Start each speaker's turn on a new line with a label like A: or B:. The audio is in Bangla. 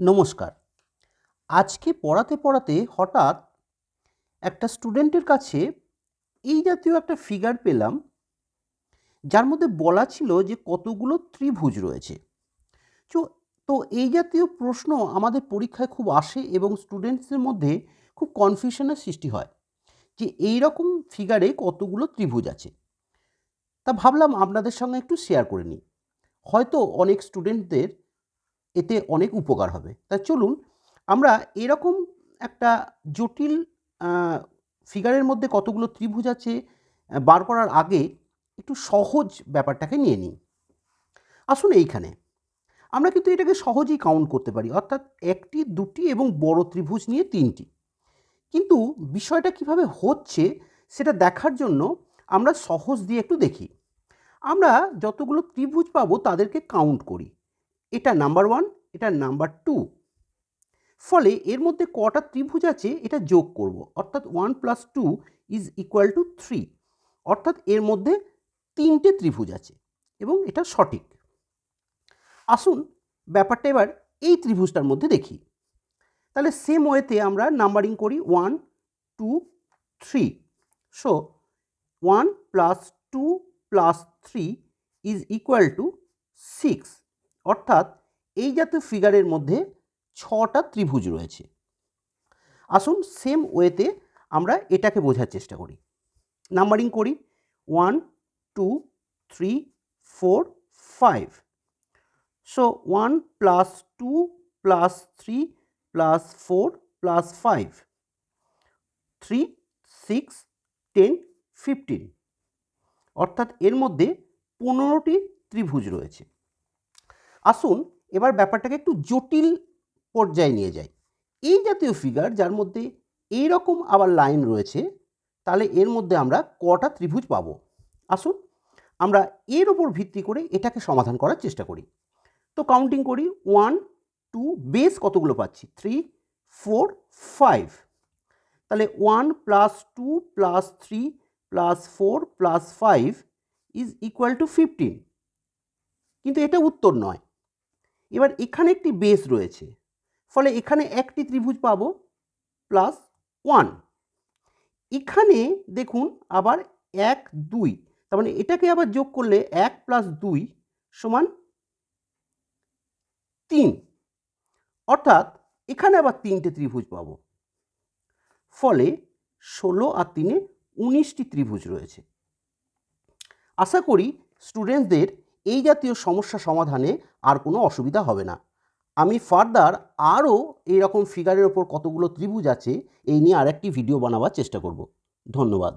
A: নমস্কার। আজকে পড়াতে পড়াতে হঠাৎ একটা স্টুডেন্টের কাছে এই জাতীয় একটা ফিগার পেলাম, যার মধ্যে বলা ছিল যে কতগুলো ত্রিভুজ রয়েছে। তো তো এই জাতীয় প্রশ্ন আমাদের পরীক্ষায় খুব আসে এবং স্টুডেন্টসদের মধ্যে খুব কনফিউশনের সৃষ্টি হয় যে এই রকম ফিগারে কতগুলো ত্রিভুজ আছে। তা ভাবলাম আপনাদের সঙ্গে একটু শেয়ার করে নিই। হয়তো অনেক স্টুডেন্টদের এতে অনেক উপকার হবে। তাই চলুন, আমরা এরকম একটা জটিল ফিগারের মধ্যে কতগুলো ত্রিভুজ আছে বার করার আগে একটু সহজ ব্যাপারটাকে নিয়ে নিই। আসুন এইখানে। আমরা কিন্তু এটাকে সহজেই কাউন্ট করতে পারি, অর্থাৎ একটি, দুটি এবং বড় ত্রিভুজ নিয়ে তিনটি। কিন্তু বিষয়টা কীভাবে হচ্ছে সেটা দেখার জন্য আমরা সহজ দিয়ে একটু দেখি। আমরা যতগুলো ত্রিভুজ পাবো তাদেরকে কাউন্ট করি। এটা নাম্বার ওয়ান এটা নাম্বার টু ফলে এর মধ্যে কটা ত্রিভুজ আছে এটা যোগ করব। অর্থাৎ one plus two is equal to three অর্থাৎ এর মধ্যে তিনটে ত্রিভুজ আছে এবং এটা সঠিক। আসুন ব্যাপারটা এবার এই ত্রিভুজটার মধ্যে দেখি। তাহলে সেম ওয়েতে আমরা নাম্বারিং করি one two three so one plus two plus three is equal to six অর্থাৎ এই জাতীয় ফিগারের মধ্যে ছটা ত্রিভুজ রয়েছে। আসুন সেম ওয়েতে আমরা এটাকে বোঝার চেষ্টা করি। নাম্বারিং করি। One two three four five so one plus two plus three plus four plus five three six ten fifteen অর্থাৎ এর মধ্যে পনেরোটি ত্রিভুজ রয়েছে। আসুন এবার ব্যাপারটাকে একটু জটিল পর্যায়ে নিয়ে যাই। এই জাতীয় ফিগার যার মধ্যে এই রকম আবার লাইন রয়েছে, তাহলে এর মধ্যে আমরা কটা ত্রিভুজ পাবো? আসুন, আমরা এর ওপর ভিত্তি করে এটাকে সমাধান করার চেষ্টা করি। তো কাউন্টিং করি ওয়ান টু বেস কতগুলো পাচ্ছি? থ্রি ফোর ফাইভ তাহলে one plus two plus three plus four plus five is equal to fifteen কিন্তু এটা উত্তর নয়। এবার এখানে একটি বেস রয়েছে, ফলে এখানে একটি ত্রিভুজ পাবো প্লাস ওয়ান এখানে দেখুন আবার এক, দুই, তার মানে এটাকে আবার যোগ করলে এক প্লাস দুই সমান তিন। অর্থাৎ এখানে আবার তিনটে ত্রিভুজ পাবো, ফলে ষোলো আর তিনে উনিশটি ত্রিভুজ রয়েছে। আশা করি স্টুডেন্টসদের এই জাতীয় সমস্যা সমাধানে আর কোনো অসুবিধা হবে না। আমি ফার্দার আরও এইরকম ফিগারের ওপর কতগুলো ত্রিভুজ আছে, এই নিয়ে আরেকটি ভিডিও বানাবার চেষ্টা করব। ধন্যবাদ।